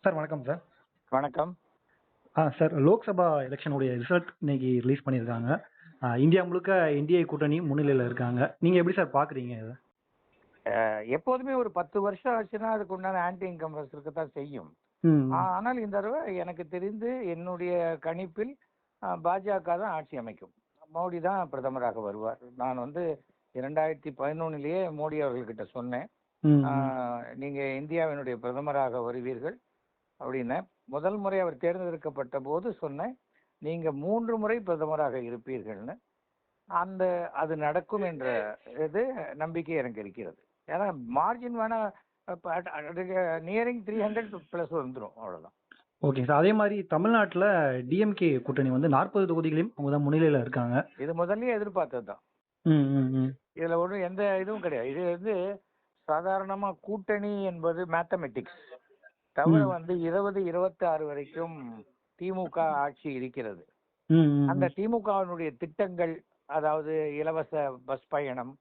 Sir வணக்கம் sir. வணக்கம். ஆ சார் லோக்சபா எலெக்ஷனுடைய ரிசல்ட் இன்னைக்கு ரிலீஸ் பண்ணியிருக்காங்க. இந்தியா முழுக்க என்டிஏ கூட்டணி முன்னிலையில் இருக்காங்க. நீங்க எப்படி சார் பாக்குறீங்க இதை? எப்போதுமே ஒரு பத்து வருஷம் ஆச்சுன்னா அதுக்கு உண்டான ஆன்டி இன்கம்பரன்ஸ் இருக்கத்தான் செய்யும். ம் ஆ- ஆனால் இந்த தடவை எனக்கு தெரிந்து என்னுடைய கணிப்பில் பாஜக தான் ஆட்சி அமைக்கும். மோடி தான் பிரதமராக வருவார். நான் வந்து இரண்டாயிரத்தி பதினொன்னுலயே மோடி அவர்கள்கிட்ட சொன்னேன். நீங்க இந்தியாவினுடைய பிரதமராக வருவீர்கள். அப்படின்னு முதல் முறை அவர் தேர்ந்தெடுக்கப்பட்ட போது சொன்னேன் நீங்க மூன்று முறை பிரதமராக இருப்பீர்கள்னு. அந்த அது நடக்கும் என்ற இது நம்பிக்கை எனக்கு இருக்கிறது. ஏன்னா மார்ஜின் வேணா நியரிங் த்ரீ ஹண்ட்ரட் ப்ளஸ் வந்துடும் அவ்வளவுதான். ஓகே சார் அதே மாதிரி தமிழ்நாட்டில் டிஎம்கே கூட்டணி வந்து நாற்பது தொகுதிகளையும் அவங்க தான் முன்னிலையில் இருக்காங்க. இது முதல்லயே எதிர்பார்த்தது தான். இதுல ஒன்றும் எந்த இதுவும் கிடையாது. இது வந்து சாதாரணமா கூட்டணி என்பது மேத்தமெட்டிக்ஸ் தவிர. வந்து இருபது இருபத்தி ஆறு வரைக்கும் திமுக ஆட்சி இருக்கிறது. அந்த திமுகவினுடைய திட்டங்கள் அதாவது இலவச பஸ் பயணம்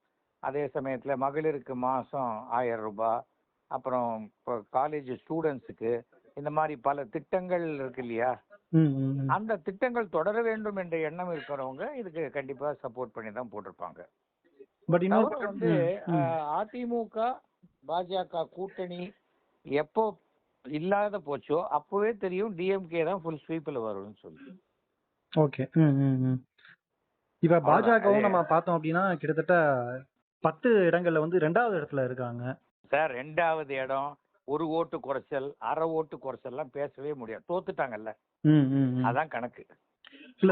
அதே சமயத்துல மகளிருக்கு மாசம் ஆயிரம் ரூபாய் அப்புறம் இப்போ காலேஜ் ஸ்டூடெண்ட்ஸுக்கு இந்த மாதிரி பல திட்டங்கள் இருக்கு இல்லையா. அந்த திட்டங்கள் தொடர வேண்டும் என்ற எண்ணம் இருக்கிறவங்க இதுக்கு கண்டிப்பா சப்போர்ட் பண்ணி தான் போட்டிருப்பாங்க. வந்து அதிமுக பாஜக கூட்டணி எப்போ இல்லாத போச்சோ அப்பவே தெரியும் டிஎம்கே தான் ஃபுல் ஸ்வீப்ல வரும்னு சொல்லி. ஓகே இப்ப. பாஜகவும் நம்ம பார்த்தோம் அப்படின்னா கிட்டத்தட்ட பத்து இடங்கள்ல வந்து ரெண்டாவது இடத்துல இருக்காங்க. சார் ரெண்டாவது இடம் ஒரு ஓட்டு குறைச்சல் அரை ஓட்டு குறைச்சல்லாம் பேசவே முடியாது. தோத்துட்டாங்கல்ல. அதான் கணக்கு.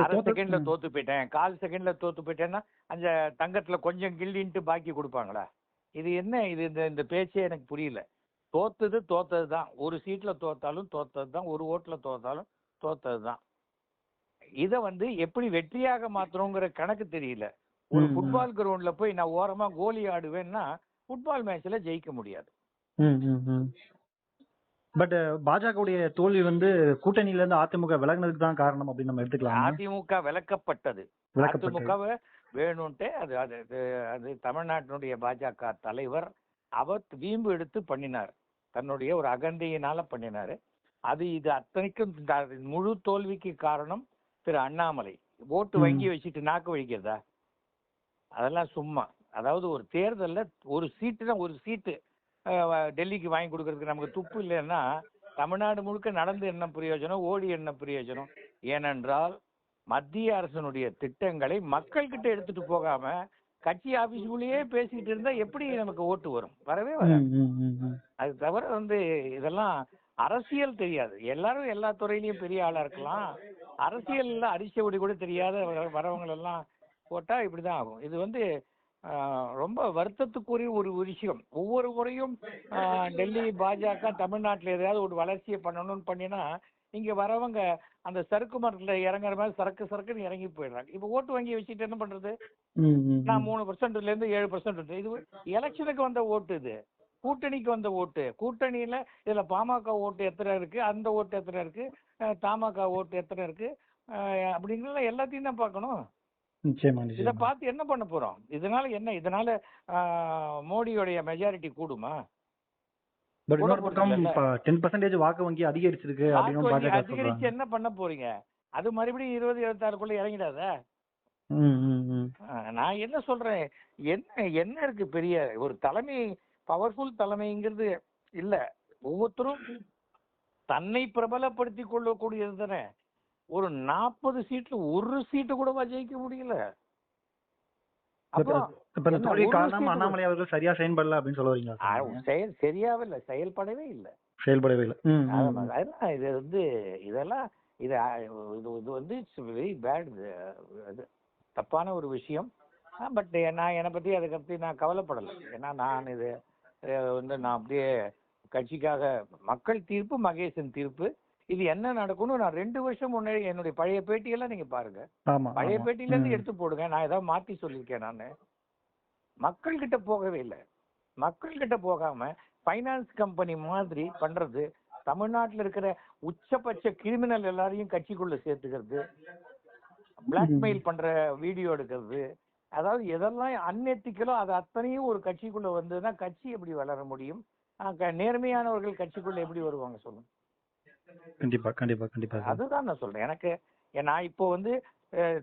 அரை செகண்ட்ல. தோத்து போயிட்டேன். கால் செகண்ட்ல தோத்து போயிட்டேன்னா அந்த தங்கத்துல கொஞ்சம் கிள்ளின்ட்டு பாக்கி கொடுப்பாங்களா? இது என்ன? இது இந்த பேச்சே எனக்கு புரியல. தோத்தது தோத்தது தான் ஒரு சீட்ல தோத்தாலும் தோத்தது தான் ஒரு ஓட்டுல தோத்தாலும் தோத்தது தான் இத வந்து எப்படி வெற்றியாக மாத்துறோங்கிற கணக்கு தெரியல. ஒரு. ஃபுட்பால் கிரவுண்ட்ல போய் நான் ஓரமா கோலி ஆடுவேன்னா ஃபுட்பால் மேட்ச்ல ஜெயிக்க முடியாது. பட் பாஜகவுடைய தோல்வி வந்து கூட்டணியில இருந்து அதிமுக விலகினதுக்கு தான் காரணம் அப்படின்னு நம்ம எடுத்துக்கலாம். அதிமுக விலக்கப்பட்டது. அதிமுகவை வேணும்ட்டு அது அது- அது தமிழ்நாட்டினுடைய பாஜக தலைவர் அவர் வீம்பு எடுத்து பண்ணினார். தன்னுடைய ஒரு அகந்தையினால பண்ணினாரு. அது இது அத்தனைக்கும் முழு தோல்விக்கு காரணம் திரு அண்ணாமலை. ஓட்டு. வங்கி வச்சுட்டு நாக்கு வழிக்கிறதா அதெல்லாம் சும்மா. அதாவது ஒரு தேர்தல்ல ஒரு சீட்டு தான் ஒரு சீட்டு டெல்லிக்கு வாங்கி கொடுக்கறதுக்கு நமக்கு துப்பு இல்லைன்னா தமிழ்நாடு முழுக்க நடந்து என்ன பிரயோஜனம்? ஓடி என்ன பிரயோஜனம்? ஏனென்றால் மத்திய அரசனுடைய திட்டங்களை மக்கள் கிட்ட எடுத்துட்டு போகாம கட்சி ஆபீஸ்குள்ளேயே பேசிக்கிட்டு இருந்தா எப்படி நமக்கு ஓட்டு வரும்? வரவே வராது. அது தவிர வந்து இதெல்லாம் அரசியல் தெரியாது. எல்லாரும் எல்லா துறையிலயும் பெரிய ஆளா இருக்கலாம். அரசியல்ல அரிசியபடி கூட தெரியாத வர- வரவங்க எல்லாம் போட்டா இப்படிதான் ஆகும். இது வந்து ரொம்ப வருத்தத்துக்குரிய ஒரு விஷயம். ஒவ்வொரு முறையும் டெல்லி பாஜக தமிழ்நாட்டுல ஏதாவது ஒரு வளர்ச்சியை பண்ணணும்னு பண்ணினா இங்க வரவங்க அந்த சறுக்கு மரத்துல இறங்குற மாதிரி சரக்கு சரக்குன்னு இறங்கி போயிடுறாங்க. இப்ப ஓட்டு வங்கி வச்சுட்டு என்ன பண்றது? நான். மூணு பர்சன்ட்ல இருந்து ஏழு பர்சன்ட் இது எலெக்ஷனுக்கு வந்த ஓட்டு இது. கூட்டணிக்கு வந்த ஓட்டு. கூட்டணியில இதுல பாமக ஓட்டு எத்தனை இருக்கு? அந்த ஓட்டு எத்தனை இருக்கு? தமாக ஓட்டு எத்தனை இருக்கு? அப்படிங்கறத எல்லாத்தையும் தான் பார்க்கணும். இத பார்த்து என்ன பண்ண போறோம்? இதனால என்ன? இதனால மோடியோடைய மெஜாரிட்டி கூடுமா? பட் கூட இன்னொரு பக்கம் டென் பர்சன்டேஜ் வாக்கு வங்கி அதிகரிச்சிருக்கு அப்படின்னு அதிகரிச்சு என்ன பண்ண போறீங்க? அது மறுபடியும் இருபது இருபத்தாறுக்குள்ள இறங்கிடாத? நான் என்ன சொல்றேன்? என்ன என்ன இருக்கு பெரிய ஒரு தலைமை பவர்ஃபுல் தலைமைங்கிறது இல்ல. ஒவ்வொருத்தரும் தன்னை பிரபலப்படுத்தி கொள்ளக்கூடியது தானே. ஒரு நாற்பது சீட்ல ஒரு சீட்டு கூடவா ஜெயிக்க முடியல அப்புறம் இப்ப இந்த என்ன, தோல்வி ஒரு காரணம் சீட்டு அண்ணாமலை அவர்கள் சரியா செயல்படல அப்படின்னு சொல்ல? செயல் சரியாவே இல்ல செயல்படவே இல்லை. செயல்படவே இல்லை. இது வந்து இதெல்லாம் இது இது இது வந்து வெரி பேட் இது தப்பான ஒரு விஷயம். பட் நான் என்னை பத்தி அதை பத்தி நான் கவலைப்படலை. ஏன்னா நான் இது வந்து நான் அப்படியே கட்சிக்காக மக்கள் தீர்ப்பு மகேசன் தீர்ப்பு. இது என்ன நடக்கும்னு நான் ரெண்டு வருஷம் முன்னாடி என்னுடைய பழைய பேட்டியெல்லாம் நீங்க பாருங்க. பழைய. பேட்டியில இருந்து. எடுத்து போடுங்க. நான் ஏதாவது மாத்தி சொல்லியிருக்கேன் நான். மக்கள் கிட்ட போகவே இல்லை. மக்கள் கிட்ட போகாம ஃபைனான்ஸ் கம்பெனி மாதிரி பண்றது தமிழ்நாட்டுல இருக்கிற உச்சபட்ச கிரிமினல் எல்லாரையும் கட்சிக்குள்ள சேர்த்துக்கிறது பிளாக்மெயில் பண்ற வீடியோ எடுக்கிறது அதாவது எதெல்லாம் அன்எத்திக்கலோ அது அத்தனையும் ஒரு கட்சிக்குள்ள வந்ததுன்னா கட்சி எப்படி வளர முடியும்? நேர்மையானவர்கள் கட்சிக்குள்ள எப்படி வருவாங்க சொல்லுங்க. கண்டிப்பா கண்டிப்பா கண்டிப்பா அதுதான் நான் சொல்றேன். எனக்கு ஏன்னா நான் இப்போ வந்து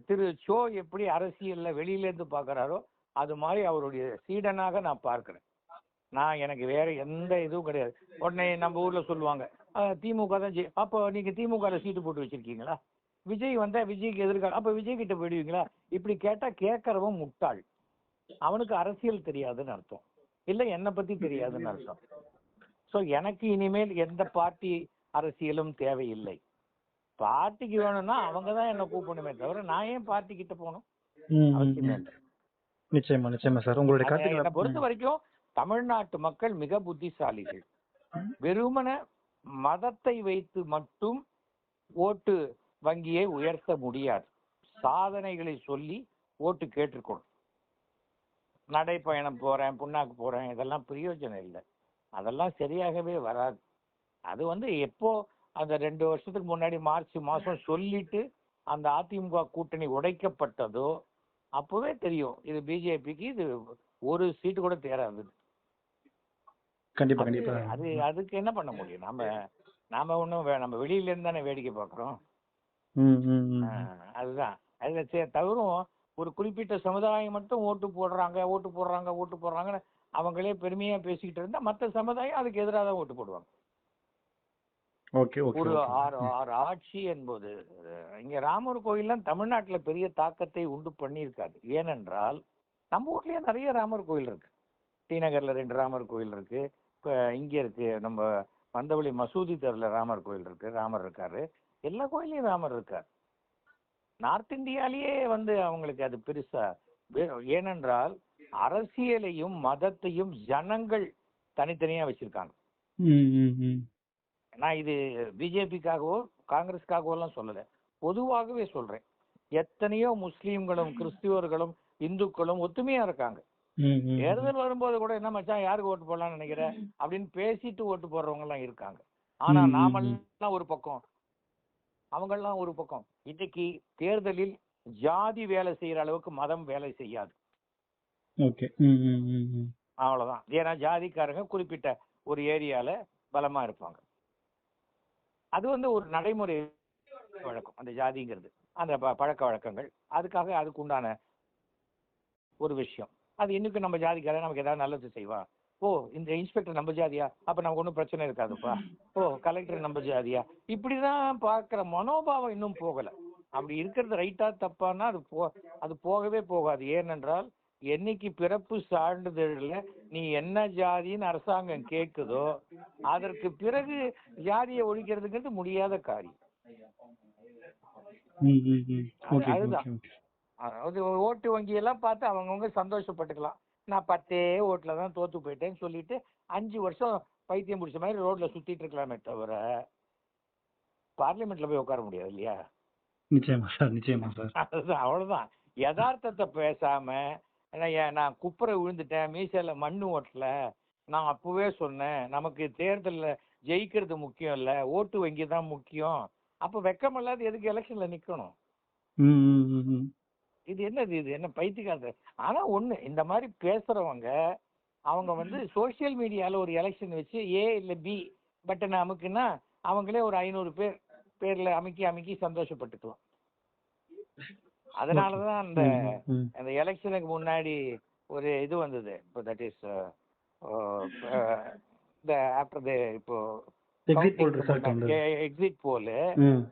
திரு ஷோ எப்படி அரசியல்ல வெளியில இருந்து பாக்குறாரோ அது மாதிரி அவருடைய சீடனாக நான் பார்க்கிறேன். நான் எனக்கு வேற எந்த இதுவும் கிடையாது. உடனே நம்ம ஊர்ல சொல்லுவாங்க திமுக தான் அப்போ நீங்க திமுக சீட்டு போட்டு வச்சிருக்கீங்களா? விஜய் வந்தா விஜய்க்கு எதிர்கால அப்ப விஜய் கிட்ட போயிடுவீங்களா? இப்படி கேட்டா கேட்கறவன் முட்டாள். அவனுக்கு அரசியல் தெரியாதுன்னு அர்த்தம். இல்ல என்னை பத்தி தெரியாதுன்னு அர்த்தம். சோ எனக்கு இனிமேல் எந்த பார்ட்டி அரசியலும் தேவையில்லை. பார்ட்டிக்கு வேணும்னா அவங்க தான் என்ன கூப்பிடணுமே தவிர நான் ஏன் பார்ட்டி கிட்ட போகணும்? அவசியமே. இல்லை. நிச்சயமா நிச்சயமா சார். உங்களுடைய என்னை பொறுத்த கருத்துக்களை வரைக்கும் தமிழ்நாட்டு மக்கள் மிக புத்திசாலிகள். வெறுமன மதத்தை வைத்து மட்டும் ஓட்டு வங்கியை உயர்த்த முடியாது. சாதனைகளை சொல்லி ஓட்டு கேட்டுக்கணும் நடைப்பயணம் போறேன் புண்ணாக்கு போறேன் இதெல்லாம் பிரயோஜனம் இல்லை. அதெல்லாம் சரியாகவே வராது. அது வந்து எப்போ அந்த ரெண்டு வருஷத்துக்கு முன்னாடி மார்ச் மாசம் சொல்லிட்டு அந்த அதிமுக கூட்டணி உடைக்கப்பட்டதோ அப்பவே தெரியும். இது பிஜேபிக்கு இது ஒரு சீட்டு கூட தேராது கண்டிப்பா கண்டிப்பா. அது அதுக்கு என்ன பண்ண முடியும்? நாம நாம வே- நம்ம வெளியில இருந்து தானே வேடிக்கை பார்க்கறோம். ம், ம், ம். ஆஹ் அதுதான். அதுல சே- தவிரும் ஒரு குறிப்பிட்ட சமுதாயம் மட்டும் ஓட்டு போடுறாங்க ஓட்டு போடுறாங்க ஓட்டு போடுறாங்கன்னு அவங்களே பெருமையா பேசிக்கிட்டு இருந்தா மத்த சமுதாயம் அதுக்கு எதிராக தான் ஓட்டு போடுவாங்க. ஒரு. ஆறு ஆறு ஆட்சி என்பது இங்க ராமர் கோயில்லாம் தமிழ்நாட்டுல பெரிய தாக்கத்தை உண்டு பண்ணியிருக்காது. ஏனென்றால் நம்ம ஊர்லயே நிறைய ராமர் கோயில் இருக்கு. டி நகர்ல ரெண்டு ராமர் கோயில் இருக்கு. இப்ப இங்க இருக்கு நம்ம மந்தவழி மசூதி தெருல ராமர் கோயில் இருக்கு ராமர் இருக்காரு. எல்லா கோயிலையும் ராமர் இருக்கார். நார்த் இந்தியாலேயே வந்து அவங்களுக்கு அது பெருசா ஏனென்றால் அரசியலையும் மதத்தையும் ஜனங்கள் தனித்தனியா வச்சிருக்காங்க. நான் இது பிஜேபிக்காகவோ காங்கிரஸ்க்காகவோ எல்லாம் சொல்லல. பொதுவாகவே சொல்றேன். எத்தனையோ முஸ்லீம்களும் கிறிஸ்துவர்களும் இந்துக்களும் ஒத்துமையா இருக்காங்க. தேர்தல் வரும்போது கூட என்ன மச்சான் யாருக்கு ஓட்டு போடலாம்னு நினைக்கிற? அப்படின்னு பேசிட்டு ஓட்டு போடுறவங்க எல்லாம் இருக்காங்க ஆனா. நாமெல்லாம் ஒரு பக்கம். அவங்கெல்லாம் ஒரு பக்கம். இன்னைக்கு தேர்தலில் ஜாதி வேலை செய்யற அளவுக்கு மதம் வேலை செய்யாது. அவ்வளவுதான். ஏன்னா ஜாதிக்காரங்க குறிப்பிட்ட ஒரு ஏரியால பலமா இருப்பாங்க. அது வந்து ஒரு நடைமுறை வழக்கம் அந்த ஜாதிங்கிறது. அந்த ப- பழக்க வழக்கங்கள். அதுக்காக அதுக்கு உண்டான ஒரு விஷயம். அது இன்னைக்கு நம்ம ஜாதிக்காரன் நமக்கு ஏதாவது நல்லது செய்வா? ஓ இந்த இன்ஸ்பெக்டர் நம்ம ஜாதியா? அப்ப நமக்கு ஒன்றும் பிரச்சனை இருக்காதுப்பா. ஓ கலெக்டர் நம்ம ஜாதியா? இப்படிதான் பார்க்குற மனோபாவம் இன்னும் போகலை. அப்படி இருக்கிறது ரைட்டா தப்பான்னா அது போ அது போகவே போகாது. ஏனென்றால் என்னைக்கு பிறப்பு சான்றிதழ்ல நீ என்ன ஜாதின்னு அரசாங்கம் கேக்குதோ அதற்கு பிறகு ஜாதியை ஒழிக்கிறதுங்கிறது முடியாத காரியம். அதுதான். அதாவது ஓட்டு வங்கி எல்லாம் பார்த்து அவங்கவுங்க சந்தோஷப்பட்டுக்கலாம். நான் பத்தே ஓட்டுல தான் தோத்து போயிட்டேன்னு சொல்லிட்டு அஞ்சு வருஷம் பைத்தியம் பிடிச்ச மாதிரி ரோட்ல சுத்திட்டு இருக்கலாமே தவிர பார்லிமெண்ட்ல போய் உட்கார முடியாது இல்லையா? நிச்சயமா சார் நிச்சயமா சார். அதுதான் அவ்வளவுதான். யதார்த்தத்தை பேசாம ஏன்னா, ஏன் நான் குப்புற விழுந்துட்டேன் மீசையில மண்ணு ஓட்டல. நான் அப்பவே சொன்னேன் நமக்கு தேர்தல்ல ஜெயிக்கிறது முக்கியம் இல்ல ஓட்டு வங்கி தான் முக்கியம். அப்ப வெக்கம் இல்லாத எதுக்கு எலெக்ஷன்ல நிக்கணும்? ம், ம், ம், ம். இது என்னது இது? என்ன பைத்தியக்காரது ஆனா ஒண்ணு இந்த மாதிரி பேசுறவங்க அவங்க வந்து சோஷியல் மீடியால ஒரு எலெக்ஷன் வச்சு ஏ இல்ல பி பட்டன் அமுக்குன்னா அவங்களே ஒரு ஐநூறு பேர் பேர்ல அமுக்கி அமுக்கி சந்தோஷப்பட்டுக்கலாம். அதனாலதான் அந்த. அந்த எலெக்ஷனுக்கு முன்னாடி ஒரு இது வந்தது. இப்போ தட் இஸ் இந்த ஆஃப்டர் த இப்போ எக்ஸிட் போல்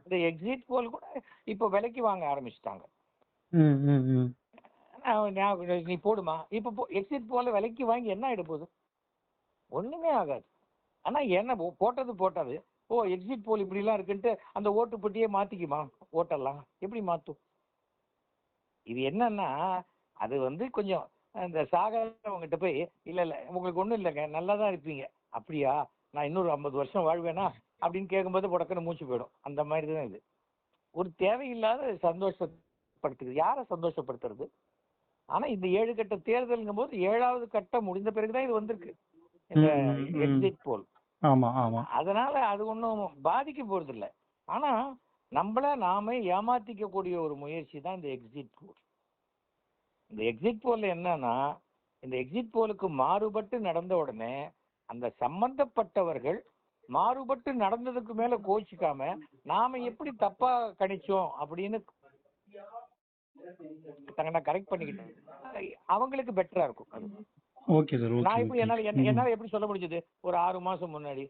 இந்த எக்ஸிட் போல் கூட இப்போ விலைக்கு வாங்க ஆரம்பிச்சிட்டாங்க. நீ போடுமா? இப்போ எக்ஸிட் போல விலைக்கு வாங்கி என்ன ஆயிட போகுது? ஒண்ணுமே ஆகாது. ஆனா என்ன போட்டது போட்டது. ஓ எக்ஸிட் போல் இப்படி எல்லாம் இருக்குன்ட்டு அந்த ஓட்டு பெட்டியே மாத்திக்குமா? ஓட்டெல்லாம். எப்படி மாத்தும்? இது என்னன்னா அது வந்து கொஞ்சம் அந்த சாகரவங்கிட்ட போய் இல்ல இல்ல உங்களுக்கு ஒண்ணும் இல்லைங்க நல்லா தான் இருப்பீங்க. அப்படியா? நான் இன்னொரு ஐம்பது வருஷம் வாழ்வேனா? அப்படின்னு கேட்கும்போது புடக்குன்னு மூச்சு போயிடும். அந்த மாதிரி தான் இது. ஒரு தேவையில்லாத சந்தோஷப்படுத்துது யாரை சந்தோஷப்படுத்துறது? ஆனா இந்த ஏழு கட்ட தேர்தலுங்கும் போது ஏழாவது கட்டம் முடிந்த பிறகுதான் இது வந்திருக்கு. இந்த. Exit poll. ஆமா ஆமா. அதனால அது ஒன்றும் பாதிக்க போறது இல்ல ஆனா நம்மள நாமே ஏமாத்திக்க கூடிய ஒரு முயற்சி தான் இந்த எக்ஸிட் போல் இந்த எக்ஸிட் போல் என்னன்னா இந்த எக்ஸிட் போலுக்கு மாறுபட்டு நடந்த உடனே அந்த சம்பந்தப்பட்டவர்கள் மாறுபட்டு நடந்ததுக்கு மேல கோச்சிக்காம நாம எப்படி தப்பா கணிச்சோம் அப்படின்னு தங்களை கரெக்ட் பண்ணிக்கிட்டேன் அவங்களுக்கு பெட்டரா இருக்கும். அது. ஓகே சார் நான் எப்படி என்னால என்ன- என்னால எப்படி சொல்ல முடிஞ்சது? ஒரு ஆறு மாசம் முன்னாடி.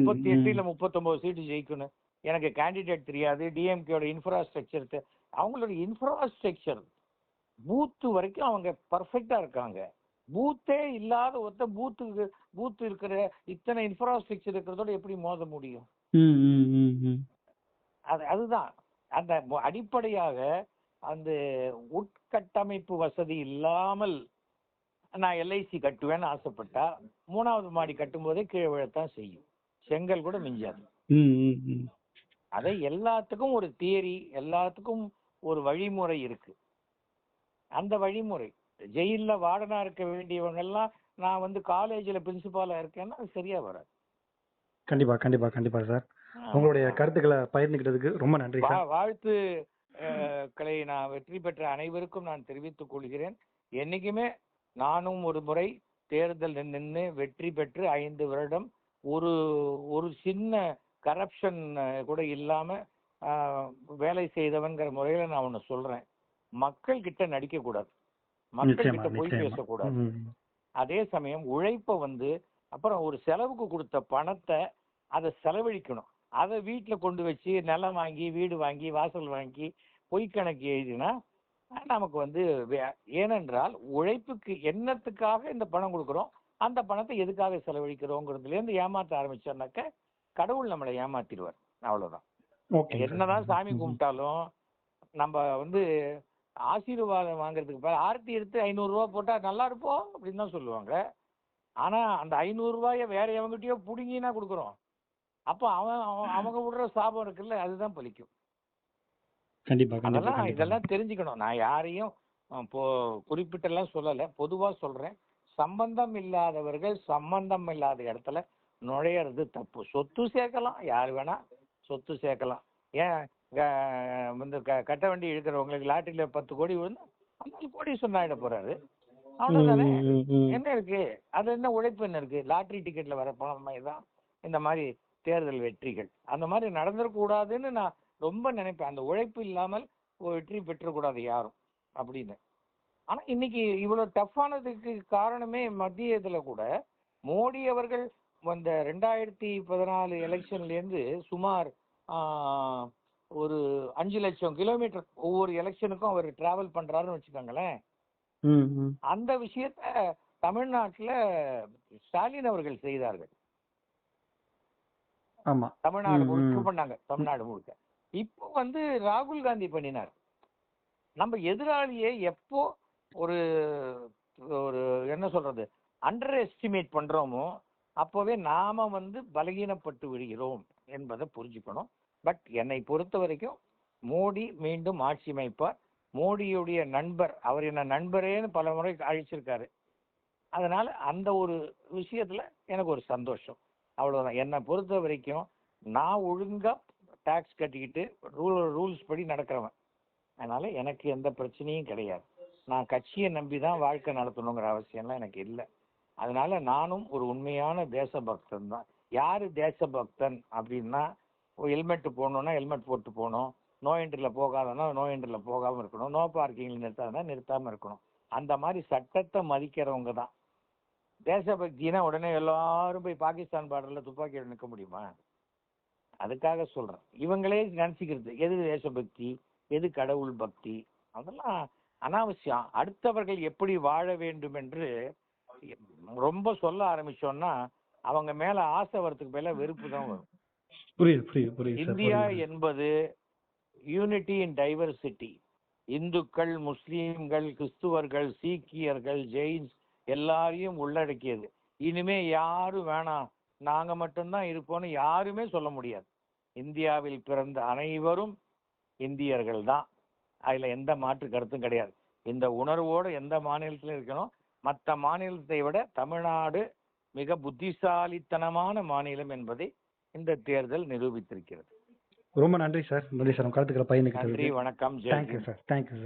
முப்பத்தி எட்டு. இல்ல முப்பத்தொன்பது சீட்டு ஜெயிக்கணும் எனக்கு கேண்டிடேட் தெரியாது டிஎம்கேயோட இன்ஃப்ராஸ்ட்ரக்சர் அவங்களோட இன்ஃப்ராஸ்ட்ரக்சர் பூத்து வரைக்கும் அவங்க பர்ஃபெக்டா இருக்காங்க. பூத்தே இல்லாத ஒருத்த பூத்துக்கு பூத் இருக்கிற இத்தனை இன்ஃப்ராஸ்ட்ரக்சர் இருக்கிறதோட எப்படி மோத முடியும்? அது அதுதான். அந்த அடிப்படையாக அந்த உட்கட்டமைப்பு வசதி இல்லாமல் நான் எல்ஐசி கட்டுவேன்னு ஆசைப்பட்டா மூணாவது மாடி கட்டும்போதே கீழே விழத்தான் செய்யும். செங்கல் கூட மிஞ்சாது. அதை எல்லாத்துக்கும் ஒரு தியரி எல்லாத்துக்கும் ஒரு வழிமுறை இருக்கு. அந்த வழிமுறை. ஜெயில்ல வார்டனா இருக்க வேண்டியவங்க எல்லாம் நான் வந்து காலேஜ்ல பிரின்சிபாலா இருக்கேன்னா அது சரியா வராது. கண்டிப்பா கண்டிப்பா கண்டிப்பா சார் உங்களுடைய கருத்துக்களை பகிர்ந்துக்கிட்டதுக்கு ரொம்ப நன்றி வாழ்த்து களை நான் வெற்றி பெற்ற அனைவருக்கும் நான் தெரிவித்துக் கொள்கிறேன். என்னைக்குமே நானும் ஒரு முறை தேர்தல் நின்று வெற்றி பெற்று ஐந்து வருடம் ஒரு ஒரு சின்ன கரப்ஷன் கூட இல்லாம அஹ், வேலை செய்தவன்கிற முறையில நான் ஒன்னு சொல்றேன். மக்கள் கிட்ட நடிக்க கூடாது மக்கள் கிட்ட பொய் பேசக்கூடாது. அதே சமயம் உழைப்ப வந்து அப்புறம் ஒரு செலவுக்கு கொடுத்த பணத்தை அதை செலவழிக்கணும். அதை வீட்டுல கொண்டு வச்சு நிலம் வாங்கி வீடு வாங்கி வாசல் வாங்கி பொய் கணக்கு எழுதினா நமக்கு வந்து ஏனென்றால் உழைப்புக்கு என்னத்துக்காக இந்த பணம் கொடுக்குறோம்? அந்த பணத்தை எதுக்காக செலவழிக்கிறோங்கிறதுல இருந்து ஏமாத்த ஆரம்பிச்சோம்னாக்க கடவுள் நம்மளை ஏமாத்திடுவார். அவ்வளவுதான். என்னதான் சாமி. கும்பிட்டாலும் நம்ம வந்து ஆசீர்வாதம் வாங்குறதுக்கு ஆரத்தி எடுத்து ஐநூறு ரூபாய் போட்டா நல்லா இருப்போம் அப்படின்னு தான் சொல்லுவாங்க. ஆனா அந்த ஐநூறு ரூபாய வேற எவங்கிட்டயோ புடுங்கினா கொடுக்குறோம். அப்போ அவன் அவங்க விடுற சாபம் இருக்குல்ல அதுதான் பலிக்கும். அதெல்லாம் இதெல்லாம் தெரிஞ்சுக்கணும். நான் யாரையும் குறிப்பிட்டெல்லாம் சொல்லல. பொதுவா சொல்றேன். சம்பந்தம் இல்லாதவர்கள் சம்பந்தம் இல்லாத இடத்துல நுழையிறது தப்பு. சொத்து சேர்க்கலாம். யார் வேணா சொத்து சேர்க்கலாம். ஏன் வந்து க- கட்ட வண்டி இழுக்கிறவங்களுக்கு லாட்டரியில பத்து கோடி விழுந்து ஐம்பது கோடி சொன்னாயிட போறாரு. ம். என்ன இருக்கு? அது என்ன உழைப்பு என்ன இருக்கு? லாட்டரி டிக்கெட்ல வர பணம் தான் இந்த மாதிரி தேர்தல் வெற்றிகள். அந்த மாதிரி நடந்துடக்கூடாதுன்னு நான் ரொம்ப நினைப்பேன். அந்த உழைப்பு இல்லாமல் வெற்றி பெற்றக்கூடாது யாரும் அப்படின்னு. ஆனா இன்னைக்கு இவ்வளவு டஃப்பானதுக்கு காரணமே மத்திய இதுல கூட மோடி அவர்கள் இந்த ரெண்டாயிரத்தி பதினாலு எலெக்ஷன்ல இருந்து சுமார் ஒரு அஞ்சு லட்சம் கிலோமீட்டர் ஒவ்வொரு எலெக்ஷனுக்கும் அவர் டிராவல் பண்றாருன்னு வச்சுக்கோங்களேன். அந்த விஷயத்த தமிழ்நாட்டுல ஸ்டாலின் அவர்கள் செய்தார்கள். ஆமா. தமிழ்நாடு முழுக்க. பண்ணாங்க தமிழ்நாடு முழுக்க. இப்போ வந்து ராகுல் காந்தி பண்ணினார். நம்ம எதிராளியை எப்போ ஒரு ஒரு என்ன சொல்றது அண்டர் எஸ்டிமேட் பண்றோமோ அப்போவே நாம் வந்து பலகீனப்பட்டு விடுகிறோம் என்பதை புரிஞ்சுக்கணும். பட் என்னை பொறுத்த வரைக்கும் மோடி மீண்டும் ஆட்சி அமைப்பார். மோடியுடைய நண்பர் அவர் என்ன நண்பரேன்னு பல முறை அழிச்சிருக்காரு. அதனால் அந்த ஒரு விஷயத்தில் எனக்கு ஒரு சந்தோஷம். அவ்வளோதான் என்னை பொறுத்த வரைக்கும் நான் ஒழுங்காக டேக்ஸ் கட்டிக்கிட்டு ரூல் ரூல்ஸ் படி நடக்கிறவன். அதனால் எனக்கு எந்த பிரச்சனையும் கிடையாது. நான் கட்சியை நம்பி தான் வாழ்க்கை நடத்தணுங்கிற அவசியம்லாம் எனக்கு இல்லை. அதனால நானும் ஒரு உண்மையான தேசபக்தன் தான். யார் தேசபக்தன் அப்படின்னா ஹெல்மெட் போடணும்னா ஹெல்மெட் போட்டு போகணும். நோ என்ட்ரியில் போகாதனா நோ என்ட்ரியில் போகாமல் இருக்கணும். நோ பார்க்கிங்கில் நிறுத்தாதனா நிறுத்தாமல் இருக்கணும். அந்த மாதிரி சட்டத்தை மதிக்கிறவங்க தான். தேசபக்தினா உடனே எல்லாரும் போய் பாகிஸ்தான் பாடலில் துப்பாக்கியோட நிற்க முடியுமா? அதுக்காக சொல்கிறேன் இவங்களே நினச்சிக்கிறது எது தேசபக்தி எது கடவுள் பக்தி? அதெல்லாம் அனாவசியம். அடுத்தவர்கள் எப்படி வாழ வேண்டும் என்று ரொம்ப சொல்ல ஆரம்பிச்சோம்னா அவங்க மேல ஆசை வரதுக்கு மேல வெறுப்பு தான் வரும். புரியுது புரியுது புரியுது இந்தியா. என்பது யூனிட்டி இன் டைவர்சிட்டி இந்துக்கள் முஸ்லீம்கள் கிறிஸ்துவர்கள் சீக்கியர்கள் ஜெயின்ஸ் எல்லாரையும் உள்ளடக்கியது. இனிமே யாரும் வேணாம். நாங்க மட்டும்தான் இருப்போம்னு யாருமே சொல்ல முடியாது. இந்தியாவில் பிறந்த அனைவரும் இந்தியர்கள் தான். அதுல எந்த மாற்று கருத்தும் கிடையாது. இந்த உணர்வோடு எந்த மாநிலத்திலும் இருக்கணும். மற்ற மாநிலத்தை விட தமிழ்நாடு மிக புத்திசாலித்தனமான மாநிலம் என்பதை இந்த தேர்தல் நிரூபித்திருக்கிறது. ரொம்ப நன்றி சார். நன்றி சார். உங்க கருத்துக்களை நன்றி பகிர்ந்துக்கிட்டதுக்கு வணக்கம் தேங்க்யூ சார் தேங்க்யூ